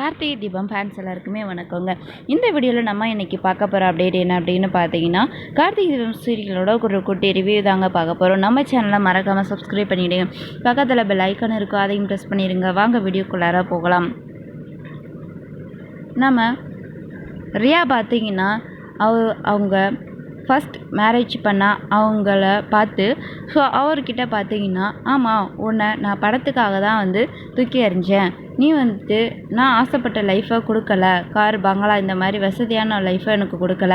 Karthigai Deepam fans எல்லாருக்குமே வணக்கங்க. இந்த வீடியோவில் நம்ம இன்றைக்கி பார்க்க போகிற அப்டேட் என்ன அப்படின்னு பார்த்தீங்கன்னா கார்த்திகை தீபம் சீரியலோட ஒரு குட்டி ரிவ்யூ தாங்க பார்க்க போகிறோம் நம்ம சேனலை மறக்காமல் சப்ஸ்கிரைப் பண்ணிவிடுங்க பக்கத்தில் பெல் ஐக்கன் இருக்கும் அதையும் ப்ரெஸ் பண்ணிடுங்க. வாங்க வீடியோக்குள்ளார போகலாம். நம்ம ரியா பார்த்தீங்கன்னா அவ அவங்க ஃபஸ்ட் மேரேஜ் பண்ணால் அவங்கள பார்த்து ஸோ அவர்கிட்ட பார்த்தீங்கன்னா ஆமாம் உன்னை நான் படத்துக்காக தான் வந்து தூக்கி எறிஞ்சேன். நீ வந்துட்டு நான் ஆசைப்பட்ட லைஃப்பை கொடுக்கல. கார் பங்களா இந்த மாதிரி வசதியான லைஃப்பை எனக்கு கொடுக்கல.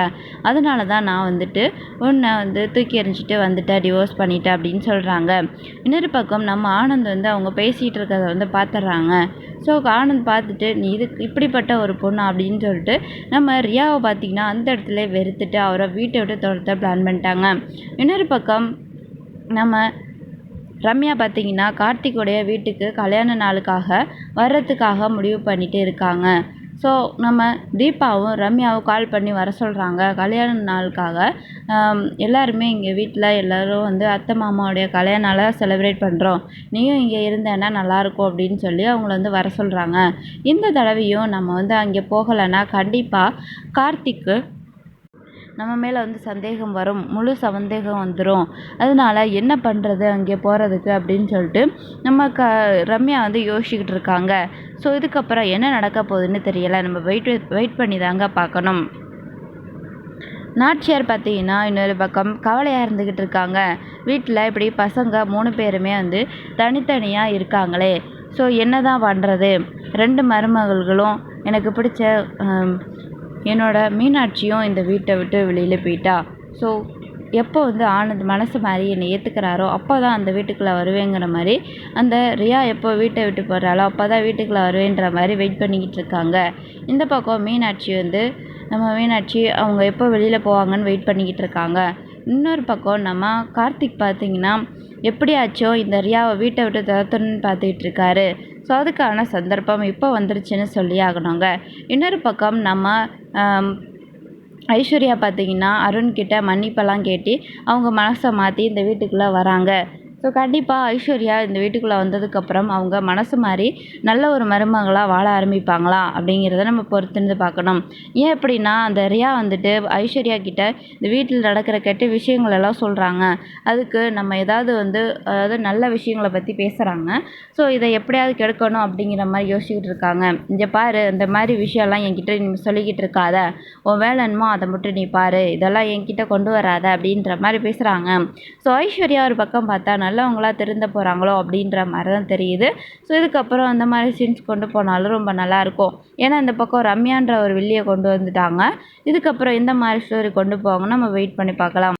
அதனால தான் நான் வந்துட்டு உன்னை வந்து தூக்கி எறிஞ்சிட்டு வந்துட்டேன் டிவோர்ஸ் பண்ணிட்டேன் அப்படின்னு சொல்கிறாங்க இன்னொரு பக்கம் நம்ம ஆனந்த் வந்து அவங்க பேசிகிட்டு இருக்கிறத வந்து பார்த்துட்றாங்க ஸோ ஆனந்த் பார்த்துட்டு நீ இது இப்படிப்பட்ட ஒரு பொண்ணு? அப்படின்னு சொல்லிட்டு நம்ம ரியாவை பார்த்திங்கன்னா அந்த இடத்துல வெறுத்துட்டு அவரை வீட்டை விட்டு துரத்த பிளான் பண்ணிட்டாங்க. இன்னொரு பக்கம் நம்ம ரம்யா பார்த்தீங்கன்னா கார்த்திக்குடைய வீட்டுக்கு கல்யாண நாளுக்காக வர்றதுக்காக முடிவு பண்ணிட்டு இருக்காங்க. ஸோ நம்ம தீபாவும் ரம்யாவும் கால் பண்ணி வர சொல்கிறாங்க கல்யாண நாளுக்காக எல்லாருமே இங்கே வீட்டில் எல்லோரும் வந்து அத்தை மாமாவுடைய கல்யாண நாளை செலிப்ரேட் பண்ணுறோம் நீயும் இங்கே இருந்தேன்னா நல்லாயிருக்கும் அப்படின்னு சொல்லி அவங்கள வந்து வர சொல்கிறாங்க இந்த தடவையும் நம்ம வந்து அங்கே போகலைன்னா கண்டிப்பாக கார்த்திக்கு நம்ம மேலே வந்து சந்தேகம் வரும். முழு சந்தேகம் வந்துடும் அதனால என்ன பண்ணுறது அங்கே போகிறதுக்கு அப்படின்னு சொல்லிட்டு நம்ம க ரம்யா வந்து யோசிச்சுக்கிட்டு இருக்காங்க. ஸோ இதுக்கப்புறம் என்ன நடக்க போகுதுன்னு தெரியலை. நம்ம வெயிட் வெயிட் பண்ணி தாங்க பார்க்கணும். நாச்சியார் பார்த்தீங்கன்னா இன்னொரு பக்கம் கவலையாக இருந்துக்கிட்டு இருக்காங்க. வீட்டில் இப்படி பசங்க மூணு பேருமே வந்து தனித்தனியாக இருக்காங்களே. ஸோ என்ன தான் பண்ணுறது ரெண்டு மருமகள்களும் எனக்கு பிடிச்ச என்னோட மீனாட்சியும் இந்த வீட்டை விட்டு வெளியில் போயிட்டா. ஸோ எப்போ வந்து ஆனந்த் மனசு மாதிரி என்னை ஏற்றுக்கிறாரோ அப்போ தான் அந்த வீட்டுக்குள்ளே வருவேங்கிற மாதிரி அந்த ரியா எப்போ வீட்டை விட்டு போகிறாளோ அப்போ தான் வீட்டுக்குள்ளே வருவேன்ற மாதிரி வெயிட் பண்ணிக்கிட்டு இருக்காங்க. இந்த பக்கம் மீனாட்சி வந்து நம்ம மீனாட்சி அவங்க எப்போ வெளியில் போவாங்கன்னு வெயிட் பண்ணிக்கிட்டு இருக்காங்க. இன்னொரு பக்கம் நம்ம கார்த்திக் பார்த்திங்கன்னா எப்படியாச்சும் இந்த ரியாவை வீட்டை விட்டு துரத்தணும்னு பார்த்துக்கிட்டு இருக்காரு. ஸோ அதுக்கான சந்தர்ப்பம் இப்போ வந்துருச்சுன்னு சொல்லி ஆகணுங்க. இன்னொரு பக்கம் நம்ம ஐஸ்வர்யா பார்த்தீங்கன்னா அருண்கிட்ட மன்னிப்பெல்லாம் கேட்டு அவங்க மனசை மாற்றி இந்த வீட்டுக்குள்ளே வராங்க. ஸோ கண்டிப்பாக ஐஸ்வர்யா இந்த வீட்டுக்குள்ளே வந்ததுக்கப்புறம் அவங்க மனசு மாதிரி நல்ல ஒரு மருமகளாக வாழ ஆரம்பிப்பாங்களா அப்படிங்கிறத நம்ம பொறுத்திருந்து பார்க்கணும். ஏன் அப்படின்னா அந்த ரியா வந்துட்டு ஐஸ்வர்யா கிட்ட இந்த வீட்டில் நடக்கிற கெட்ட விஷயங்கள் எல்லாம் சொல்கிறாங்க அதுக்கு நம்ம ஏதாவது வந்து அதாவது நல்ல விஷயங்களை பற்றி பேசுகிறாங்க ஸோ இதை எப்படியாவது கெடுக்கணும் அப்படிங்கிற மாதிரி யோசிச்சுக்கிட்டு இருக்காங்க. இங்கே பாரு இந்த மாதிரி விஷயம்லாம் என்கிட்ட நீ சொல்லிக்கிட்டு இருக்காத. உன் வேலை அதை மட்டும் நீ பாரு. இதெல்லாம் என்கிட்ட கொண்டு வராத அப்படின்ற மாதிரி பேசுகிறாங்க ஸோ ஐஸ்வர்யா ஒரு பக்கம் பார்த்தா நல்லவங்களா திருந்த போகிறாங்களோ அப்படின்ற மாதிரி தான் தெரியுது. ஸோ இதுக்கப்புறம் அந்த மாதிரி சீன்ஸ் கொண்டு போனாலும் ரொம்ப நல்லாயிருக்கும். ஏன்னா இந்த பக்கம் ரம்யான்ற ஒரு வில்லியை கொண்டு வந்துட்டாங்க. இதுக்கப்புறம் எந்த மாதிரி ஸ்டோரி கொண்டு போவாங்கன்னு நம்ம வெயிட் பண்ணி பார்க்கலாம்.